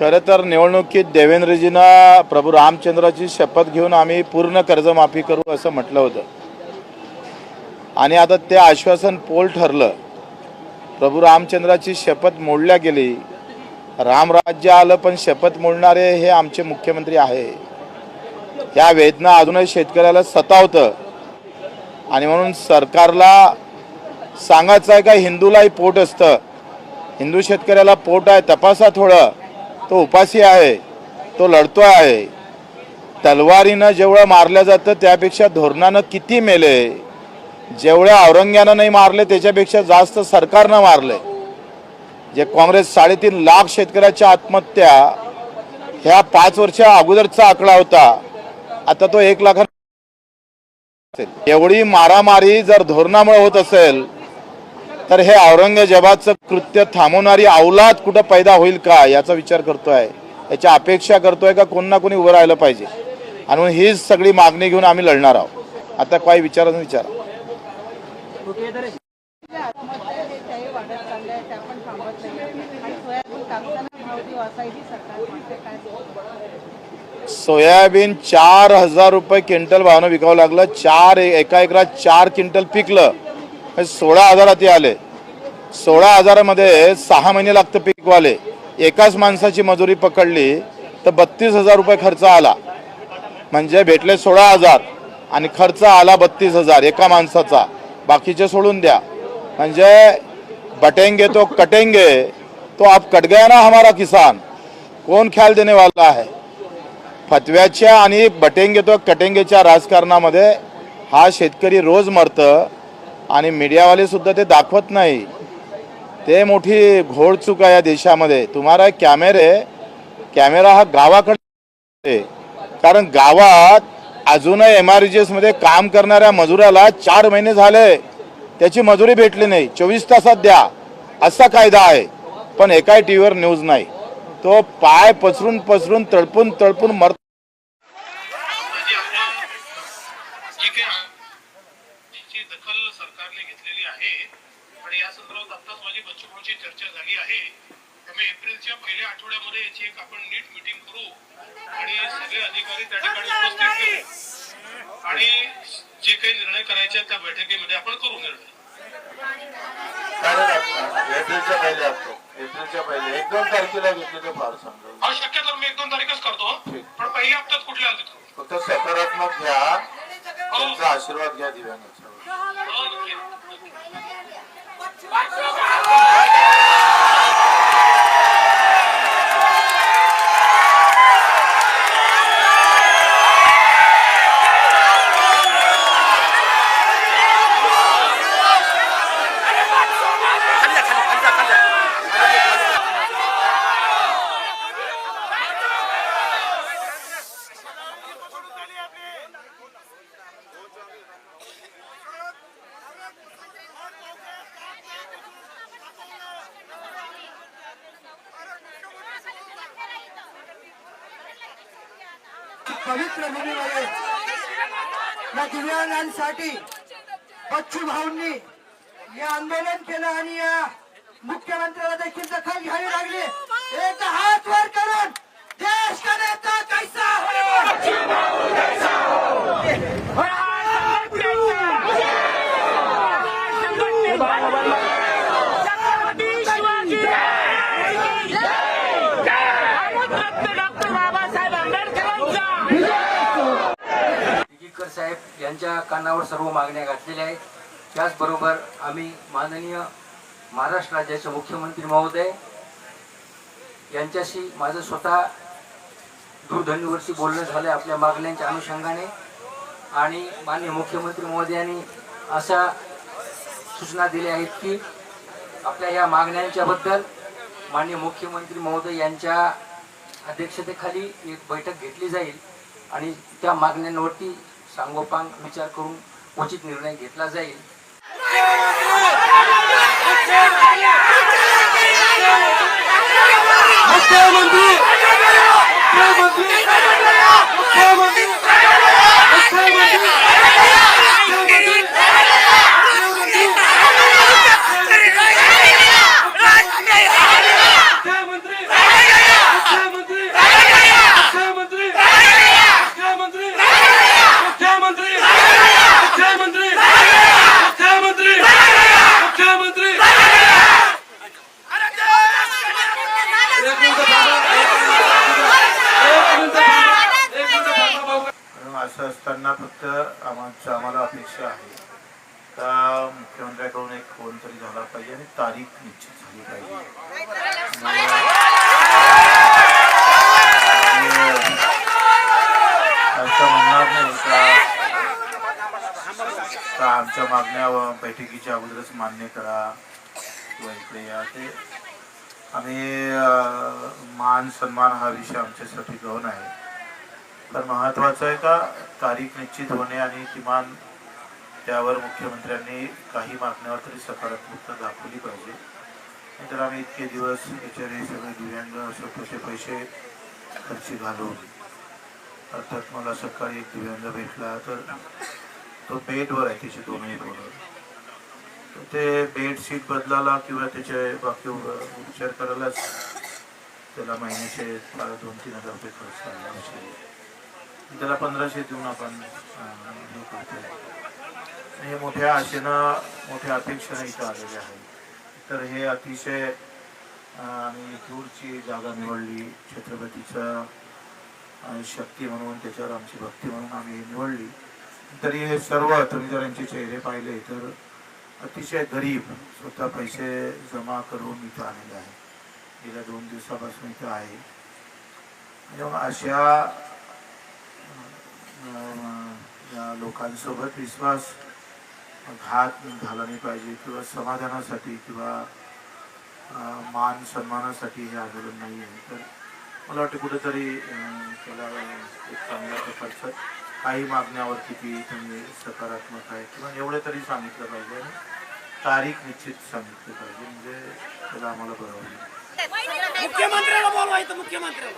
खरं तर निवडणुकीत देवेंद्रजींना प्रभू रामचंद्राची शपथ घेऊन आम्ही पूर्ण कर्जमाफी करू असं म्हटलं होतं. आणि आता ते आश्वासन पोल ठरलं. प्रभू रामचंद्राची शपथ मोडल्या गेली. रामराज्य आलं पण शपथ मोडणारे हे आमचे मुख्यमंत्री आहे. या वेदना अजूनही शेतकऱ्याला सतावतं. आणि म्हणून सरकारला सांगायचं आहे का हिंदूलाही पोट असतं. हिंदू शेतकऱ्याला पोट आहे तपासा थोडं. तो उपासी आहे तो लढतो आहे. तलवारीनं जेवढं मारलं जातं त्यापेक्षा धोरणानं किती मेले? जेवढ्या औरंग्यानं नाही मारले त्याच्यापेक्षा जास्त सरकारनं मारले. जे काँग्रेस साडेतीन लाख शेतकऱ्याच्या आत्महत्या ह्या पाच वर्षा अगोदरचा आकडा होता. आता तो एक लाखा एवढी मारामारी जर धोरणामुळे होत असेल तर हे औरंगजेबाचं कृत्य थांबवणारी अवलाद कुठं पैदा होईल का याचा विचार करतो आहे याची अपेक्षा करतोय का कोण ना कोणी उभं राहिलं पाहिजे. आणि म्हणून हीच सगळी मागणी घेऊन आम्ही लढणार आहोत. आता काही विचार विचारा. नाही सोयाबीन चार हजार रुपये क्विंटल भावानं विकावं लागलं. चार एका एकरात चार क्विंटल पिकलं. हे सोळा हजारात आले सोळा हजारामध्ये सहा महिने लागतं पीकवाले. एकाच माणसाची मजुरी पकडली तर बत्तीस हजार रुपये खर्च आला. म्हणजे भेटले सोळा हजार आणि खर्च आला बत्तीस हजार एका माणसाचा. बाकीचे सोडून द्या. म्हणजे बटेंगे तो कटेंगे तो आप कट गया ना हमारा किसान. कोण ख्याल देणे वाला आहे फतव्याच्या आणि बटेंगे तो कटेंगेच्या राजकारणामध्ये हा शेतकरी रोज मरतं आणि मीडियावाले सुद्धा ते दाखवत नाही. ते मोठी घोडचूक आहे या देशामध्ये. तुम्हाला कॅमेरे कॅमेरा हा गावाकडे आहे. कारण गावात अजूनही एम आरमध्ये काम करणाऱ्या मजुराला चार महिने झाले. त्याची मजुरी भेटली नाही. चोवीस तासात द्या. असा कायदा आहे. पण एकाही टी व्हीवर न्यूज नाही. तो पाय पसरून पसरून तळपून तळपून मर जी दखल सरकारने घेतलेली आहे आणि या संदर्भात आत्ताच माझी बच्चूभाऊची चर्चा झाली आहे. त्यामुळे एप्रिलच्या पहिल्या आठवड्यामध्ये याची एक आपण नीट मिटिंग करू. आणि सगळे अधिकारी त्या ठिकाणी उपस्थित करू आणि जे काही निर्णय करायचे आहेत त्या बैठकीमध्ये आपण करू निर्णय. एप्रिलच्या पहिले असतो एप्रिलच्या पहिले. एक दोन तारखेला घेतले तर फार समजा हा शक्यतो मी एक दोन तारीखच करतो. पण पहिल्या हप्त्यात कुठल्या आले फक्त सकारात्मक घ्या. त्यांचा आशीर्वाद घ्या दिव्यांगाचा. Vai jogar! पवित्र भूमीमध्ये या दिव्यांगांसाठी बच्चू भाऊंनी हे आंदोलन केलं आणि या मुख्यमंत्र्याला देखील दखल घ्यावी लागली. एक हात वर करून देश का नेता कैसा हो दिगीकर त्यांच्या यांच्या कानावर सर्व मागण्या घातलेल्या आहेत. त्याचबरोबर आम्ही माननीय महाराष्ट्र राज्याचे मुख्यमंत्री महोदय यांच्याशी माझं स्वतः दूरध्वनीवरती बोलणं झालं आपल्या मागण्यांच्या अनुषंगाने. आणि माननीय मुख्यमंत्री महोदयांनी अशा सूचना दिल्या आहेत की आपल्या या मागण्यांच्याबद्दल माननीय मुख्यमंत्री महोदय यांच्या अध्यक्षतेखाली एक बैठक घेतली जाईल आणि त्या मागण्यांवरती सांगोपांग विचार करून उचित निर्णय घेतला जाईल मुख्यमंत्री मुख्यमंत्री मुख्यमंत्री मुख्यमंत्री असं असताना फक्त आमचं आम्हाला अपेक्षा आहे का मुख्यमंत्र्याकडून एक फोन तरी झाला पाहिजे आणि तारीख निश्चित झाली पाहिजे. असं म्हणणार नाही का आमच्या मागण्या बैठकीच्या अगोदरच मान्य करा. किंवा इकडे या ते आम्ही मान सन्मान हा विषय आमच्यासाठी गौण आहे. तर महत्वाचं आहे का? तारीख निश्चित होणे आणि किमान त्यावर मुख्यमंत्र्यांनी काही मागण्यावर तरी सकारात्मकता दाखवली पाहिजे. नाहीतर आम्ही इतके दिवस बिचारे सगळे दिव्यांग स्वतःचे पैसे खर्ची घालून अर्थात मला सकाळी एक दिव्यांग भेटला तर तो बेडवर आहे त्याचे दोनही पोरं तर ते बेड सीट बदलायला किंवा त्याचे बाकी उपचार करायलाच त्याला महिन्याचे दोन तीन हजार रुपये खर्च आला त्याला पंधराशे देऊन आपण हे करतो हे मोठ्या आशेनं मोठ्या अपेक्षेनं इथं आलेले आहे तर हे अतिशय आम्ही दूरची जागा निवडली छत्रपतीचा शक्ती म्हणून त्याच्यावर आमची भक्ती म्हणून आम्ही निवडली. तरी हे सर्व तुम्ही जर यांचे चेहरे पाहिले तर अतिशय गरीब स्वतः पैसे जमा करून इथं आलेले आहे गेल्या दोन दिवसापासून इथं आहे. मग अशा या लोकांसोबत विश्वास घात झाला नाही पाहिजे किंवा समाधानासाठी किंवा मान सन्मानासाठी हे आंदोलन नाही आहे तर मला वाटतं कुठेतरी त्याला एक चांगल्या प्रकारचं काही मागण्यावर किती तुम्ही सकारात्मक आहे किंवा एवढं तरी सांगितलं पाहिजे आणि तारीख निश्चित सांगितली पाहिजे. म्हणजे त्याला आम्हाला बरं होईल मुख्यमंत्र्याला बोलवायचं मुख्यमंत्री